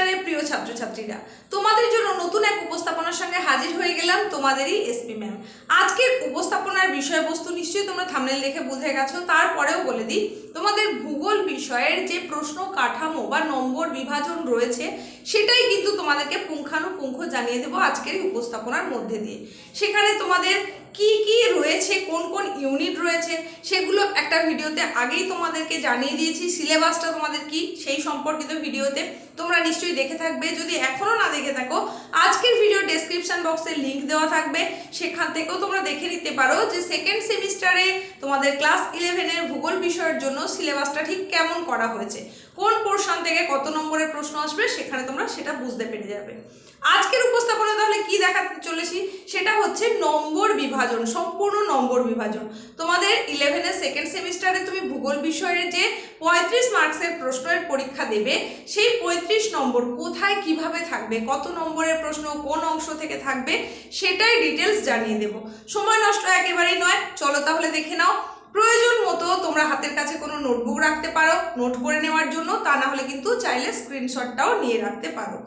সেমিস্টারের প্রিয় ছাত্রছাত্রীরা, তোমাদের জন্য নতুন এক উপস্থাপনার সঙ্গে হাজির হয়ে গেলাম তোমাদেরই এসপি ম্যাম আজকের উপস্থাপনার বিষয়বস্তু নিশ্চয়ই তোমরা থামনেল দেখে বুঝে গেছো, তারপরেও বলে দিই, তোমাদের ভূগোল বিষয়ের যে প্রশ্ন কাঠামো বা নম্বর বিভাজন রয়েছে, সেটাই কিন্তু তোমাদেরকে পুঙ্খানুপুঙ্খ জানিয়ে দেবো আজকের উপস্থাপনার মধ্যে দিয়ে। সেখানে তোমাদের কি কি রয়েছে, কোন কোন ইউনিট রয়েছে, সেগুলো একটা ভিডিওতে আগেই তোমাদেরকে জানিয়ে দিয়েছি, সিলেবাসটা তোমাদের কি, সেই সম্পর্কিত ভিডিওতে। তোমরা নিশ্চয়ই দেখে থাকবে। যদি এখনও না দেখে থাকো, আজকের ভিডিও ডেসক্রিপশান বক্সের লিঙ্ক দেওয়া থাকবে। সেখান থেকেও তোমরা দেখে নিতে পারো যে সেকেন্ড সেমিস্টারে তোমাদের ক্লাস ইলেভেনের ভূগোল বিষয়ের জন্য সিলেবাসটা ঠিক কেমন করা হয়েছে? কোন পোর্শন থেকে কত নম্বরের প্রশ্ন আসবে, সেখানে তোমরা সেটা বুঝতে পেরে যাবে। আজকের উপস্থাপনা তাহলে কি দেখাতে চলেছি? সেটা হচ্ছে নম্বর বিভাজন, সম্পূর্ণ নম্বর বিভাজন। তোমাদের ইলেভেনের সেকেন্ড সেমিস্টারে তুমি ভূগোল বিষয়ের যে পঁয়ত্রিশ মার্কসের প্রশ্নের পরীক্ষা দেবে, সেই পঁয়ত্রিশ নম্বর কোথায় কীভাবে থাকবে, কত নম্বরের প্রশ্ন, কোন অংশ থেকে থাকবে, সেটাই ডিটেলস জানিয়ে দেব। সময় নষ্ট একেবারেই নয়, চলো তাহলে দেখে নাও। প্রয়োজন মতো তোমরা হাতের কাছে কোনো নোটবুক রাখতে পারো নোট করে নেওয়ার জন্য, তা না হলে কিন্তু চাইলে স্ক্রিনশটটাও নিয়ে রাখতে পারো।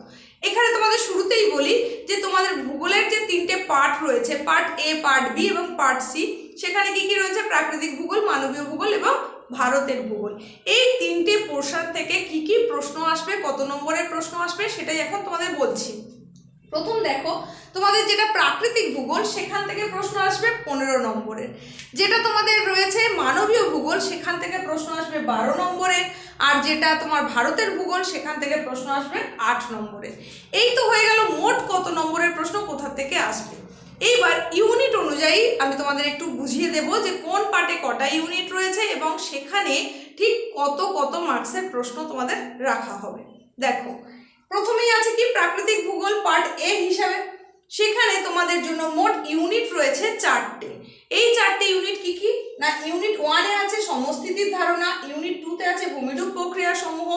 এখানে তোমাদের শুরুতেই বলি যে তোমাদের ভূগোলের যে তিনটে পার্ট রয়েছে, পার্ট এ পার্ট বি এবং পার্ট সি সেখানে কি কি রয়েছে? প্রাকৃতিক ভূগোল, মানবীয় ভূগোল এবং ভারতের ভূগোল। এই তিনটে পোর্শন থেকে কি কি প্রশ্ন আসবে, কত নম্বরের প্রশ্ন আসবে, সেটাই এখন তোমাদের বলছি। প্রথম দেখো, তোমাদের যেটা প্রাকৃতিক ভূগোল, সেখান থেকে প্রশ্ন আসবে পনেরো নম্বরের। যেটা তোমাদের রয়েছে মানবীয় ভূগোল, সেখান থেকে প্রশ্ন আসবে বারো নম্বরের। আর যেটা তোমার ভারতের ভূগোল, সেখান থেকে প্রশ্ন আসবে আট নম্বরের। এই তো হয়ে গেল মোট কত নম্বরের প্রশ্ন, কোথা থেকে আসবে? এইবার ইউনিট অনুযায়ী আমি তোমাদের একটু বুঝিয়ে দেব যে কোন পার্টে কটা ইউনিট রয়েছে এবং সেখানে ঠিক কত কত মার্কসের প্রশ্ন তোমাদের রাখা হবে। দেখো প্রথমেই আছে কি প্রাকৃতিক ভূগোল পার্ট এ হিসাবে। সেখানে তোমাদের জন্য মোট ইউনিট রয়েছে চারটে। এই চারটে ইউনিট কি কি? না, ইউনিট ওয়ানে আছে সমস্থিতির ধারণা, ইউনিট টুতে আছে ভূমিরূপ প্রক্রিয়া সমূহ,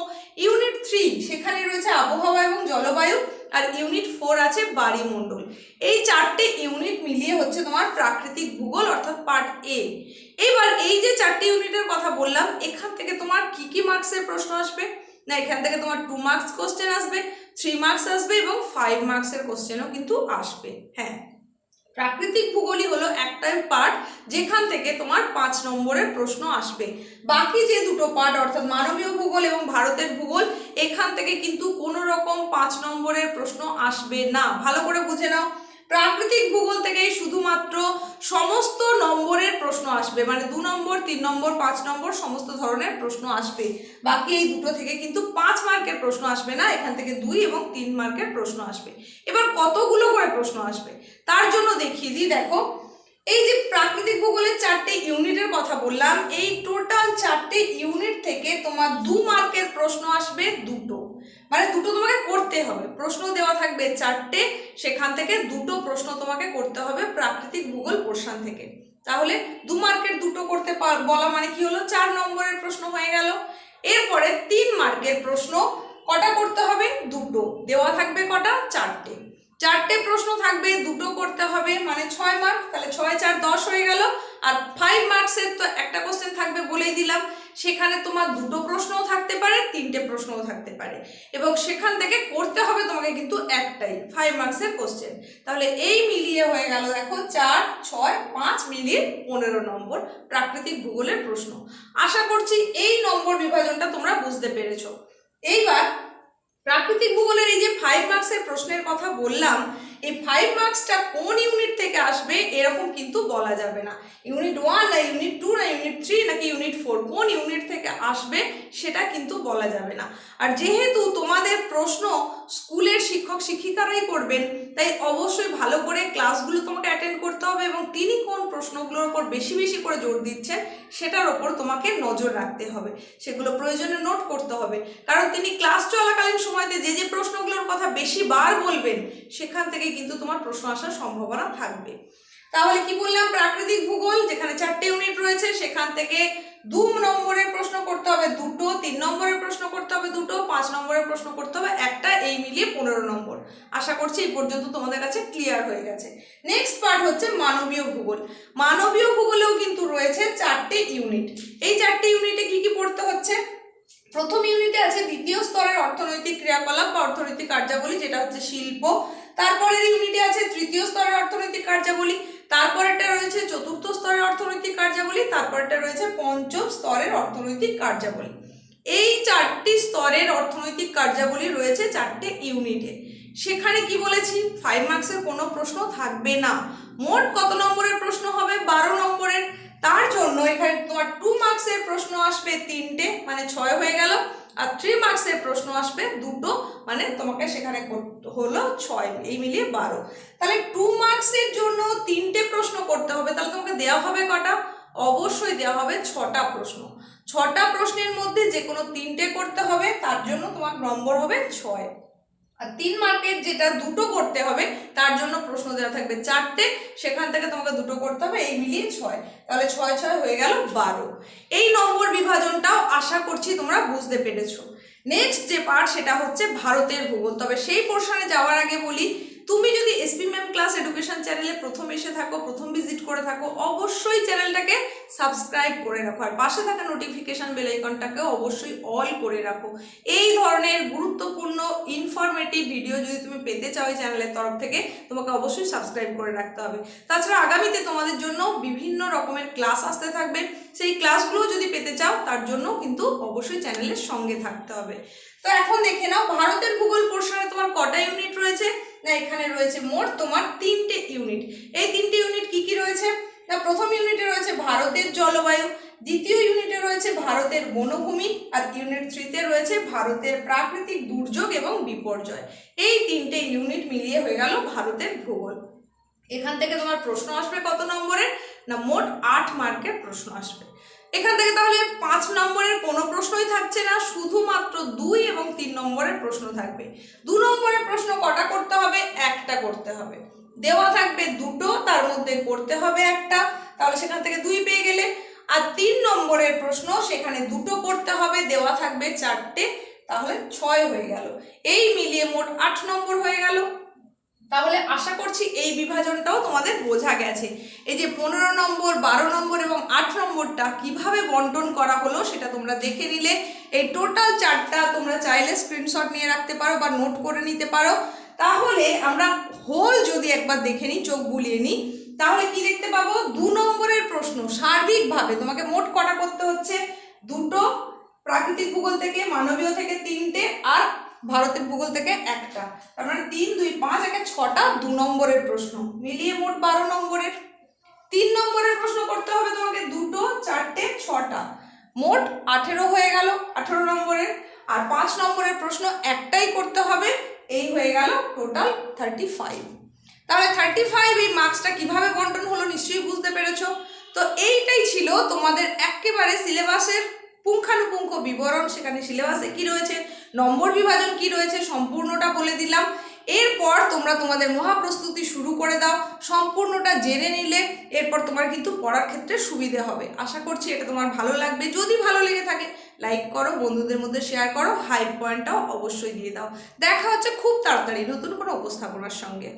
ইউনিট থ্রি সেখানে রয়েছে আবহাওয়া এবং জলবায়ু, আর ইউনিট ফোর আছে বায়ুমণ্ডল এই চারটে ইউনিট মিলিয়ে হচ্ছে তোমার প্রাকৃতিক ভূগোল অর্থাৎ পার্ট এ এবার এই যে চারটে ইউনিটের কথা বললাম, এখান থেকে তোমার কি কি মার্কসের প্রশ্ন আসবে? না, এখান থেকে তোমার টু মার্কস কোশ্চেন আসবে থ্রি মার্কস আসবে এবং ফাইভ মার্কসের কোশ্চেনও কিন্তু আসবে। হ্যাঁ প্রাকৃতিক ভূগোলই হলো একটাই পার্ট যেখান থেকে তোমার পাঁচ নম্বরের প্রশ্ন আসবে। বাকি যে দুটো পার্ট অর্থাৎ মানবীয় ভূগোল এবং ভারতের ভূগোল, এখান থেকে কিন্তু কোনো রকম পাঁচ নম্বরের প্রশ্ন আসবে না। ভালো করে বুঝে নাও। প্রাকৃতিক ভূগোল থেকেই শুধুমাত্র সমস্ত নম্বরের প্রশ্ন আসবে মানে দু নম্বর, তিন নম্বর, পাঁচ নম্বর, সমস্ত ধরনের প্রশ্ন আসবে। বাকি এই দুটো থেকে কিন্তু পাঁচ মার্কের প্রশ্ন আসবে না, এখান থেকে দুই এবং তিন মার্কের প্রশ্ন আসবে। এবার কতগুলো করে প্রশ্ন আসবে? তার জন্য দেখিয়ে দিই, দেখো, এই যে প্রাকৃতিক ভূগোলের চারটে ইউনিটের কথা বললাম, এই টোটাল চারটে ইউনিট থেকে তোমার দু দুটো মানে দুটো তোমাকে করতে হবে। প্রশ্ন দেওয়া থাকবে চারটে, সেখান থেকে দুটো প্রশ্ন তোমাকে করতে হবে প্রাকৃতিক ভূগোল পোর্শন থেকে। তাহলে দু মার্কের দুটো করতে পার বলা মানে কি হলো? চার নম্বরের প্রশ্ন হয়ে গেল। এরপরে তিন মার্কের প্রশ্ন কটা করতে হবে? দুটো। দেওয়া থাকবে কটা? চারটে। চারটে প্রশ্ন থাকবে, দুটো করতে হবে। মানে ছয় মার্ক, তাহলে ছয়, চার, দশ হয়ে গেল। আর ফাইভ মার্কসের তো একটা কোশ্চেন থাকবে বলেই দিলাম। সেখানে তোমার দুটো প্রশ্নও থাকতে পারে, তিনটে প্রশ্নও থাকতে পারে। এবং সেখান থেকে করতে হবে তোমাকে কিন্তু একটাই ফাইভ মার্কসের কোশ্চেন তাহলে এই মিলিয়ে হয়ে গেল দেখো চার, ছয়, পাঁচ মিলিয়ে পনেরো নম্বর প্রাকৃতিক ভূগোলের প্রশ্ন। আশা করছি এই নম্বর বিভাজনটা তোমরা বুঝতে পেরেছ। এইবার প্রাকৃতিক ভূগোলের এই যে ফাইভ মার্কসের প্রশ্নের কথা বললাম এই ফাইভ মার্কসটা কোন ইউনিট থেকে আসবে এরকম কিন্তু বলা যাবে না। ইউনিট ওয়ান না ইউনিট টু না ইউনিট থ্রি নাকি ইউনিট ফোর কোন ইউনিট থেকে আসবে সেটা কিন্তু বলা যাবে না। আর যেহেতু তোমাদের প্রশ্ন স্কুলের শিক্ষক শিক্ষিকারাই করবেন। তাই অবশ্যই ভালো করে ক্লাসগুলো তোমাকে অ্যাটেন্ড করতে হবে এবং তিনি কোন প্রশ্নগুলোর ওপর বেশি বেশি করে জোর দিচ্ছেন সেটার ওপর তোমাকে নজর রাখতে হবে। সেগুলো প্রয়োজনে নোট করতে হবে। কারণ তিনি ক্লাস চলাকালীন সময়তে যে যে প্রশ্নগুলোর কথা বেশি বার বলবেন, সেখান থেকে কিন্তু তোমার প্রশ্ন আসার সম্ভাবনা থাকবে। তাহলে কি বললাম? প্রাকৃতিক ভূগোল, যেখানে চারটে ইউনিট রয়েছে, সেখান থেকে দু নম্বরের প্রশ্ন করতে হবে দুটো, তিন নম্বরের প্রশ্ন করতে হবে দুটো, পাঁচ নম্বরের প্রশ্ন করতে হবে একটা, এই মিলিয়ে পনেরো নম্বর। আশা করছি এই পর্যন্ত তোমাদের কাছে ক্লিয়ার হয়ে গেছে। নেক্সট পার্ট হচ্ছে মানবীয় ভূগোল। মানবীয় ভূগোলেও কিন্তু রয়েছে চারটে ইউনিট এই চারটে ইউনিটে কি কি পড়তে হচ্ছে? প্রথম ইউনিটে আছে দ্বিতীয় স্তরের অর্থনৈতিক ক্রিয়াকলাপ বা অর্থনৈতিক কার্যাবলী, যেটা হচ্ছে শিল্প। তারপরের ইউনিটে আছে তৃতীয় স্তরের অর্থনৈতিক কার্যাবলী। তারপরেরটা রয়েছে চতুর্থ স্তরের অর্থনৈতিক কার্যাবলী তারপরটা রয়েছে পঞ্চম স্তরের অর্থনৈতিক কার্যাবলী। এই চারটি স্তরের অর্থনৈতিক কার্যাবলী রয়েছে চারটে ইউনিটে। সেখানে কি বলেছি? ফাইভ মার্কসের কোনো প্রশ্ন থাকবে না। মোট কত নম্বরের প্রশ্ন হবে? বারো নম্বরের। তার জন্য এখানে তোমার টু মার্কসের প্রশ্ন আসবে তিনটে মানে ছয় হয়ে গেল। আর থ্রি মার্কসের প্রশ্ন আসবে, দুটো মানে তোমাকে সেখানে হলো ছয়, এই মিলিয়ে বারো। তাহলে টু মার্কসের জন্য তিনটে প্রশ্ন করতে হবে, তাহলে তোমাকে দেওয়া হবে কটা? অবশ্যই দেওয়া হবে ছটা প্রশ্ন। ছটা প্রশ্নের মধ্যে যে কোনো তিনটে করতে হবে, তার জন্য তোমার নম্বর হবে ছয়। আর তিন মার্কের যেটা দুটো করতে হবে, তার জন্য প্রশ্ন দেওয়া থাকবে চারটে, সেখান থেকে তোমাকে দুটো করতে হবে, এই মিলিয়ে ছয়। তাহলে ছয় ছয় হয়ে গেল বারো। এই নম্বর বিভাজনটাও আশা করছি তোমরা বুঝতে পেরেছ। নেক্সট যে পার্ট সেটা হচ্ছে ভারতের ভূগোল। তবে সেই পোর্শনে যাওয়ার আগে বলি তুমি যদি এসপি ম্যাম ক্লাস এডুকেশন চ্যানেলে প্রথম এসে থাকো, প্রথম ভিজিট করে থাকো, অবশ্যই চ্যানেলটাকে সাবস্ক্রাইব করে রাখো। আর পাশে থাকা নোটিফিকেশান বেল আইকনটাকেও অবশ্যই অল করে রাখো। এই ধরনের গুরুত্বপূর্ণ ইনফরমেটিভ ভিডিও যদি তুমি পেতে চাও এই চ্যানেলের তরফ থেকে, তোমাকে অবশ্যই সাবস্ক্রাইব করে রাখতে হবে। তাছাড়া আগামীতে তোমাদের জন্য বিভিন্ন রকমের ক্লাস আসতে থাকবে। সেই ক্লাসগুলো যদি পেতে চাও, তার জন্য কিন্তু অবশ্যই চ্যানেলের সঙ্গে থাকতে হবে। তো এখন দেখে নাও, ভারতের ভূগোল পোর্শনে তোমার কটা ইউনিট রয়েছে? না, এখানে রয়েছে মোট তোমার তিনটে ইউনিট এই তিনটে ইউনিট কি কি রয়েছে? না, প্রথম ইউনিটে রয়েছে ভারতের জলবায়ু, দ্বিতীয় ইউনিটে রয়েছে ভারতের বনভূমি, আর ইউনিট থ্রিতে রয়েছে ভারতের প্রাকৃতিক দুর্যোগ এবং বিপর্যয়। এই তিনটে ইউনিট মিলিয়ে হয়ে গেল ভারতের ভূগোল। এখান থেকে তোমার প্রশ্ন আসবে কত নম্বরের না, মোট আট মার্কের প্রশ্ন আসবে। এখান থেকে তাহলে পাঁচ নম্বরের কোনো প্রশ্নই থাকছে না, শুধুমাত্র দুই এবং তিন নম্বরের প্রশ্ন থাকবে। দু নম্বরের প্রশ্ন কটা করতে হবে? একটা করতে হবে। দেওয়া থাকবে দুটো, তার মধ্যে করতে হবে একটা, তাহলে সেখান থেকে দুই পেয়ে গেলে। আর তিন নম্বরের প্রশ্ন, সেখানে দুটো করতে হবে, দেওয়া থাকবে চারটে, তাহলে ছয় হয়ে গেল। এই মিলিয়ে মোট আট নম্বর হয়ে গেল। তাহলে আশা করছি এই বিভাজনটাও তোমাদের বোঝা গেছে। এই যে পনেরো নম্বর, বারো নম্বর এবং আট নম্বরটা কীভাবে বন্টন করা হলো সেটা তোমরা দেখে নিলে। এই টোটাল চারটা তোমরা চাইলে স্ক্রিনশট নিয়ে রাখতে পারো বা নোট করে নিতে পারো। তাহলে আমরা হোল যদি একবার দেখে নিই, চোখ বুলিয়ে নিই, তাহলে কি দেখতে পাবো? দু নম্বরের প্রশ্ন, সার্বিকভাবে তোমাকে মোট কটা করতে হচ্ছে? দুটো, প্রাকৃতিক ভূগোল থেকে, মানবীয় থেকে তিনটে, আর ভারতের ভূগোল থেকে একটা। তার মানে তিন, দুই, পাঁচ, একে ছটা দু নম্বরের প্রশ্ন। মিলিয়ে মোট বারো নম্বরের। তিন নম্বরের প্রশ্ন করতে হবে তোমাকে দুটো, চারটে, ছটা। মোট আঠেরো হয়ে গেল, আঠেরো নম্বরের। আর পাঁচ নম্বরের প্রশ্ন একটাই করতে হবে, এই হয়ে গেল টোটাল থার্টি ফাইভ তাহলে থার্টি ফাইভ এই মার্কসটা কীভাবে বন্টন হলো নিশ্চয়ই বুঝতে পেরেছ? তো এইটাই ছিল তোমাদের একেবারে সিলেবাসের পুঙ্খানুপুঙ্খ বিবরণ। সেখানে সিলেবাসে কি রয়েছে? নম্বর বিভাজন কি রয়েছে সম্পূর্ণটা বলে দিলাম। এরপর তোমরা তোমাদের মহাপ্রস্তুতি শুরু করে দাও, সম্পূর্ণটা জেনে নিলে এরপর তোমার কিন্তু পড়ার ক্ষেত্রে সুবিধে হবে। আশা করছি এটা তোমার ভালো লাগবে। যদি ভালো লেগে থাকে লাইক করো, বন্ধুদের মধ্যে শেয়ার করো হাই পয়েন্টটাও অবশ্যই দিয়ে দাও। দেখা হচ্ছে খুব তাড়াতাড়ি নতুন কোনো উপস্থাপনার সঙ্গে।